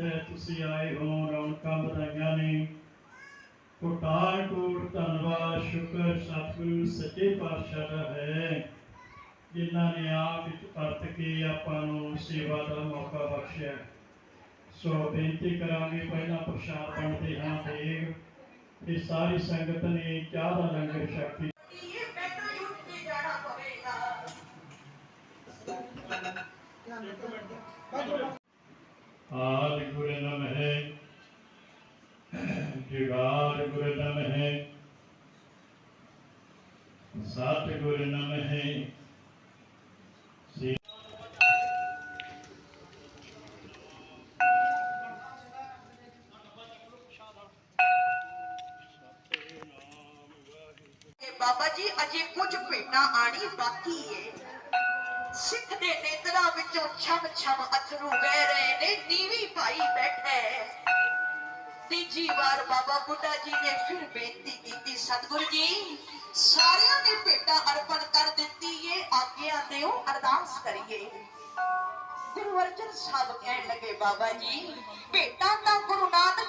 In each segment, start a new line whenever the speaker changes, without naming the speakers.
ਜਿੱਥੇ ਤੁਸੀਂ ਆਏ ਹੋ ਰੌਣਕਾਂ ਵਧਾਈਆਂ ਨੇ। ਕੋਟਾਰ ਕੋਟ ਧੰਨਵਾਦ ਸ਼ੁਕਰ ਸਤਿਗੁਰੂ ਸੱਚੇ ਪਾਤਸ਼ਾਹ ਦਾ ਹੈ। ਜਿਨ੍ਹਾਂ ਨੇ ਆਪ ਵਿੱਚ ਪਰਤ ਕੇ ਆਪਾਂ ਨੂੰ ਸੇਵਾ ਦਾ ਮੌਕਾ ਬਖਸ਼ਿਆ। ਸੋ ਬੇਨਤੀ ਕਰਾਂਗੇ ਪਹਿਲਾਂ ਪ੍ਰਸ਼ਾਦ ਬਣਦੇ ਹਾਂ ਦੇਗ ਤੇ ਸਾਰੀ ਸੰਗਤ ਨੇ ਚਾਹ ਦਾ ਲੰਗਰ ਛਕ ਕੇ
ਇਹ ਮੈਨੂੰ ਹੀ ਉੱਠ ਕੇ ਜਾਣਾ ਪਵੇਗਾ
ਆਦ ਗੁਰ ਨਮ ਹੈ ਜੁਗਾਦ ਗੁਰ ਨਮ ਹੈ ਸਤ ਗੁਰ ਨਮ ਹੈ
ਸਿੱਖ ਦੇ ਨੇਤਰਾਂ ਵਿੱਚੋਂ ਛਮ ਛਮ ਅਥਰੂ ਵਹਿ ਰਹੇ ਨੇ ਨੀਵੀਂ ਭਾਈ ਬੈਠੇ। ਤੀਜੀ ਵਾਰ ਬਾਬਾ ਬੁੱਢਾ ਜੀ ਨੇ ਫਿਰ ਬੇਨਤੀ ਕੀਤੀ, ਸਤਿਗੁਰੂ ਜੀ, ਸਾਰਿਆਂ ਨੇ ਭੇਟਾ ਅਰਪਣ ਕਰ ਦਿੱਤੀ ਏ, ਆਗਿਆ ਦਿਓ, ਅਰਦਾਸ ਕਰੀਏ। ਗੁਰੂ ਅਰਜਨ ਸਾਹਿਬ ਕਹਿਣ ਲੱਗੇ, ਬਾਬਾ ਜੀ, ਭੇਟਾਂ ਤਾਂ ਗੁਰੂ ਨਾਨਕ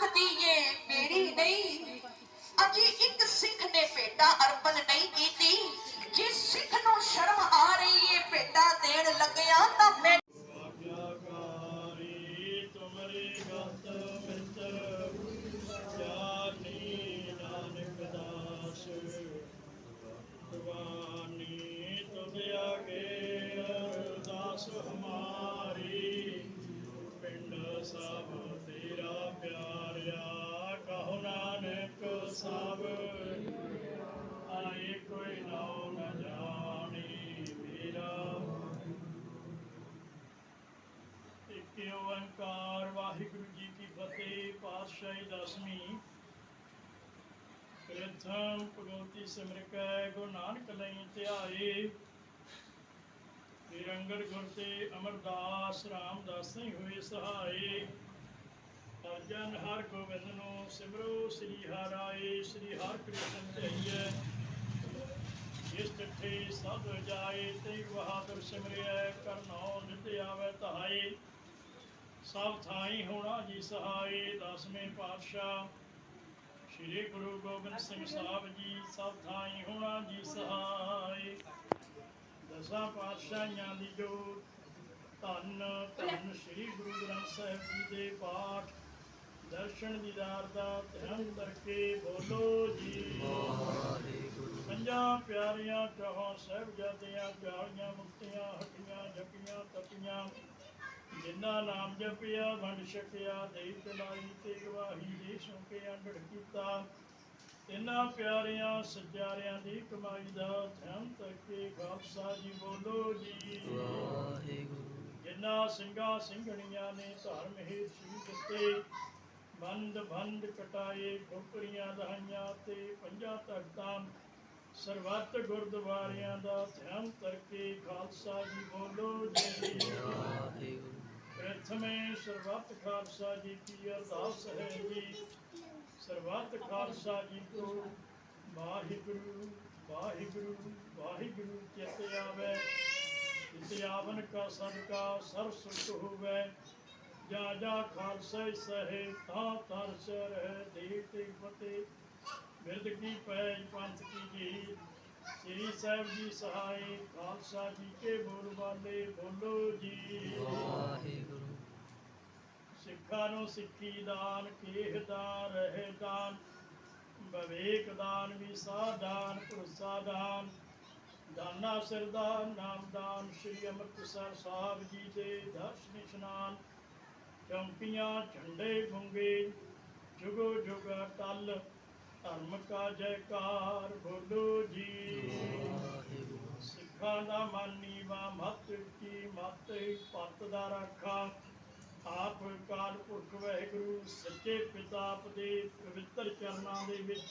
ਕੀ ਪਾਤਸ਼ਾਹੀ ਦਸਵੀਂ ਪ੍ਰਥਮ ਭਗਵਤੀ ਸਿਮਰਕੈ ਗੁਰੂ ਨਾਨਕ ਲਈ ਧਿਆਏ। ਨਿਰੰਗਰ ਗੁਰ ਤੇ ਅਮਰਦਾਸ ਰਾਮਦਾਸ ਸਿੰਘ ਹੋਏ ਸਹਾਏ। ਅਰਜਨ ਹਰ ਗੋਬਿੰਦ ਨੂੰ ਸਿਮਰੋ, ਸ੍ਰੀ ਹਰਾਏ ਸ੍ਰੀ ਹਰਿ ਕ੍ਰਿਸ਼ਨ ਧਿਆਈਐ। ਜਿਸ ਚਿੱਠੇ ਸਭ ਜਾਏ ਤੇ ਬਹਾਦਰ ਸਿਮਰਿਐ ਕਰਨੋ ਨਿਤ ਆਵੇ ਤਹਾਈ ਸਭ ਥਾਈ ਹੋਣਾ ਜੀ ਸਹਾਈ, ਦਸਵੇਂ ਪਾਤਸ਼ਾਹ। ਸ੍ਰੀ ਗੁਰੂ ਗੋਬਿੰਦ ਸਿੰਘ ਸਾਹਿਬ ਜੀ ਸਭ ਥਾਈ ਹੋਣਾ ਜੀ ਸਹਾਈ। ਦਸਾਂ ਪਾਤਸ਼ਾਹਾਂ ਦੀ ਜੋ ਧੰਨ ਧੰਨ ਸ੍ਰੀ ਗੁਰੂ ਗ੍ਰੰਥ ਸਾਹਿਬ ਜੀ ਦੇ ਪਾਠ, ਦਰਸ਼ਨ ਦੀਦਾਰ ਦਾ ਧਿਆਨ ਕਰਕੇ ਬੋਲੋ ਜੀ। ਪੰਜਾਂ ਪਿਆਰੀਆਂ ਚਾਹਾਂ ਸਾਹਿਬਜ਼ਾਦਿਆਂ ਪਿਆਰੀਆਂ ਮੁਕਤੀਆਂ, ਹਟੀਆਂ ਜਪੀਆਂ ਤਪੀਆਂ ਜਿਨ੍ਹਾਂ ਨਾਮ ਜਪਿਆ ਵੰਡ ਛਕਿਆ ਦੇਵ ਤਲਾਈ ਤੇ ਗਵਾਹੀ ਦੇ ਸੌਕੇ ਅੰਡੜ ਕੀਤਾ। ਇਹਨਾਂ ਪਿਆਰਿਆਂ ਸੱਜਾਰਿਆਂ ਦੀ ਕਮਾਈ ਦਾ ਧਿਆਨ ਕਰਕੇ ਖਾਲਸਾ ਜੀ ਬੋਲੋ ਜੀ। ਜਿਨ੍ਹਾਂ ਸਿੰਘਾਂ ਸਿੰਘਣੀਆਂ ਨੇ ਧਰਮ ਹੇਤ ਸੀ ਦਿੱਤੇ ਬੰਦ ਬੰਦ ਕਟਾਏ ਠੋਕਰੀਆਂ ਦਹਾਈਆਂ ਤੇ ਪੰਜਾਂ ਤਖਤਾਂ ਸਰਬੱਤ ਗੁਰਦੁਆਰਿਆਂ ਦਾ ਧਿਆਨ ਕਰਕੇ ਖਾਲਸਾ ਜੀ ਬੋਲੋ ਜੀ। ਪ੍ਰਥਮੇ ਸਰਬੱਤ ਖਾਲਸਾ ਜੀ ਕੀ ਅਰਦਾਸ ਹੈ ਜੀ। ਸਰਬੱਤ ਖਾਲਸਾ ਜੀ ਕੋ ਵਾਹਿਗੁਰੂ ਵਾਹਿਗੁਰੂ ਵਾਹਿਗੁਰੂ ਚਿਤ ਆਵੇ। ਜਿਸ ਆਵਨ ਕਾ ਸਦਕਾ ਸਰਬ ਸੁਖ ਹੋਵੇ। ਜਾ ਜਾ ਖਾਲਸਾ ਸਹੇ ਤਾਂ ਤਰ ਰਹਿ ਦੇ ਫਤਿਹ। ਬਿਰਦ ਕੀ ਪੈਜ ਪੰਥ ਕੀ ਜੀ ਸ੍ਰੀ ਸਾਹਿਬ ਜੀ ਸਹਾਈ ਖਾਲਸਾ ਜੀ ਕੇ ਬੋਲ ਵਾਲੇ ਬੋਲੋ ਜੀ। ਸਿੱਖਾਂ ਨੂੰ ਸਿੱਖੀ ਦਾਨ ਕੇਹ ਦਾਨ ਰਹਿ ਦਾਨ। ਬਵੇਕ ਦਾਨ ਵਿਸਾ ਦਾਨ ਭਰੋਸਾ ਦਾਨ। ਦਾਨਾ ਸਰਦਾਨ ਨਾਮਦਾਨ ਸ੍ਰੀ ਅੰਮ੍ਰਿਤਸਰ ਸਾਹਿਬ ਜੀ ਦੇ ਦਰਸ਼ਨ ਇਸ਼ਨਾਨ ਚੰਪੀਆਂ ਝੰਡੇ ਗੁੰਗੇ ਜੁਗੋ ਜੁਗ ਟਲ ਧਰਮ ਕਾ ਜੈਕਾਰ ਬੋਲੋ ਜੀ। ਸਿੱਖਾਂ ਦਾ ਮਾਨੀ ਵਾ ਮਤ ਕੀ ਮਤ ਪੱਤ ਦਾ ਰਾਖਾ। ਆਪ ਕਾਲ ਪੁਰਖ ਵਾਹਿਗੁਰੂ, ਸੱਚੇ ਪਿਤਾ ਆਪ ਦੇ ਪਵਿੱਤਰ ਚਰਨਾਂ ਦੇ ਵਿੱਚ।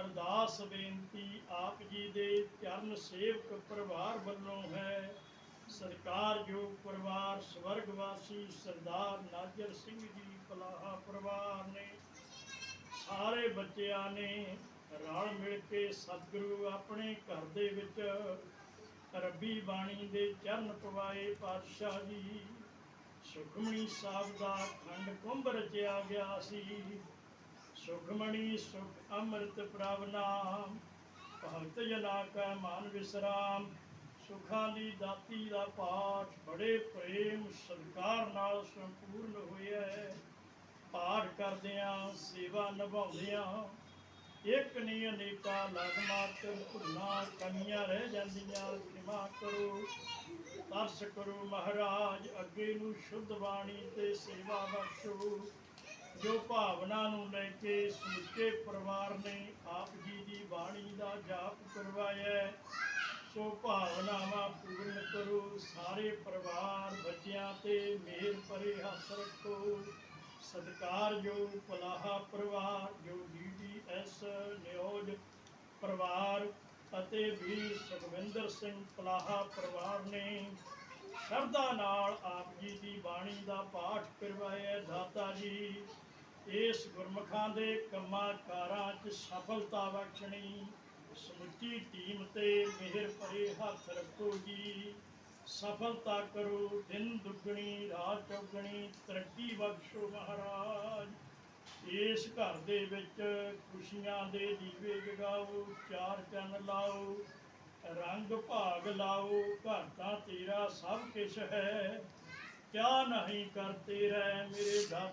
ਅਰਦਾਸ ਬੇਨਤੀ ਆਪ ਜੀ ਦੇ, ਚਰਨ ਸੇਵਕ ਪਰਿਵਾਰ ਵੱਲੋਂ ਹੈ। ਸਰਕਾਰ ਜੋ ਪਰਿਵਾਰ ਸਵਰਗਵਾਸੀ ਸਰਦਾਰ ਨਾਜਰ ਸਿੰਘ ਜੀ ਪਲਾਹਾ ਪਰਿਵਾਰ ਨੇ ਸਾਰੇ ਬੱਚਿਆਂ ਨੇ ਰਲ ਮਿਲ ਕੇ ਸਤਿਗੁਰੂ ਆਪਣੇ ਘਰ ਦੇ ਵਿੱਚ ਰੱਬੀ ਬਾਣੀ ਦੇ ਚਰਨ ਪਵਾਏ ਪਾਤਸ਼ਾਹ ਜੀ। ਸੁਖਮਣੀ ਸਾਹਿਬ ਦਾ ਖੰਡ ਕੁੰਭ ਰਚਿਆ ਗਿਆ ਸੀ। ਸੁਖਮਣੀ ਸੁਖ ਅੰਮ੍ਰਿਤ ਪ੍ਰਭ ਭਗਤ ਜਨਾ ਕਾ ਮਨ ਵਿਸਰਾਮ। ਸੁਖਾਂ ਦੀ ਦਾਤੀ ਦਾ ਪਾਠ ਬੜੇ ਪ੍ਰੇਮ ਸਤਿਕਾਰ ਨਾਲ ਸੰਪੂਰਨ ਹੋਇਆ ਹੈ। ਪਾਠ ਕਰਦਿਆਂ ਸੇਵਾ ਨਿਭਾਉਂਦਿਆਂ ਇੱਕ ਨਹੀਂ ਅਨੇਕਾਂ ਲਗ ਮਾਤਰ ਭੁੱਲਾਂ ਕਮੀਆਂ ਰਹਿ ਜਾਂਦੀਆਂ। ਖਿਮਾ ਕਰੋ, ਤਰਸ ਕਰੋ ਮਹਾਰਾਜ, ਅੱਗੇ ਨੂੰ ਸ਼ੁੱਧ ਬਾਣੀ ਤੇ ਸੇਵਾ ਬਖਸ਼ੋ। ਜੋ ਭਾਵਨਾ ਨੂੰ ਲੈ ਕੇ ਸਮੁੱਚੇ ਪਰਿਵਾਰ ਨੇ ਆਪ ਜੀ ਦੀ ਬਾਣੀ ਦਾ ਜਾਪ ਕਰਵਾਇਆ ਸੋ ਭਾਵਨਾਵਾਂ ਪੂਰਨ ਕਰੋ। ਸਾਰੇ ਪਰਿਵਾਰ, ਬੱਚਿਆਂ ਤੇ ਮਿਹਰ ਭਰੇ ਹੱਥ ਰੱਖੋ। ਸਤਿਕਾਰਯੋਗ ਪਲਾਹਾ ਪਰਿਵਾਰ ਜੋ ਡੀਡੀਐਸ ਨਿਯੋਜ ਪਰਿਵਾਰ ਅਤੇ ਵੀ ਸੁਖਵਿੰਦਰ ਸਿੰਘ ਪਲਾਹਾ ਪਰਿਵਾਰ ਨੇ ਸ਼ਰਧਾ ਨਾਲ ਆਪ ਜੀ ਦੀ ਬਾਣੀ ਦਾ ਪਾਠ ਕਰਵਾਇਆ ਦਾਤਾ ਜੀ, ਇਸ ਗੁਰਮਖਾਂ ਦੇ ਕੰਮਾਂ ਕਾਰਾਂ 'ਚ ਸਫਲਤਾ ਬਖਸ਼ਣੀ, ਸਮੁੱਚੀ ਟੀਮ ਤੇ ਮਿਹਰ ਭਰੇ ਹੱਥ ਰੱਖੋ ਜੀ। ਸਫਲਤਾ ਕਰੋ, ਦਿਨ ਦੁੱਗਣੀ, ਰਾਤ ਚੌਗਣੀ, ਤਰੱਕੀ ਬਖਸ਼ੋ ਮਹਾਰਾਜ। ਇਸ ਘਰ ਦੇ ਵਿੱਚ ਖੁਸ਼ੀਆਂ ਦੇ ਦੀਵੇ ਜਗਾਓ, ਚਾਰ ਚੰਨ ਲਾਓ, ਰੰਗ ਭਾਗ ਲਾਓ, ਘਰ ਤਾਂ ਤੇਰਾ ਸਭ ਕੁਛ ਹੈ। ਕਿਆ ਨਹੀਂ ਕਰਤੇ ਰਹਿ ਮੇਰੇ ਦਾਤਾ।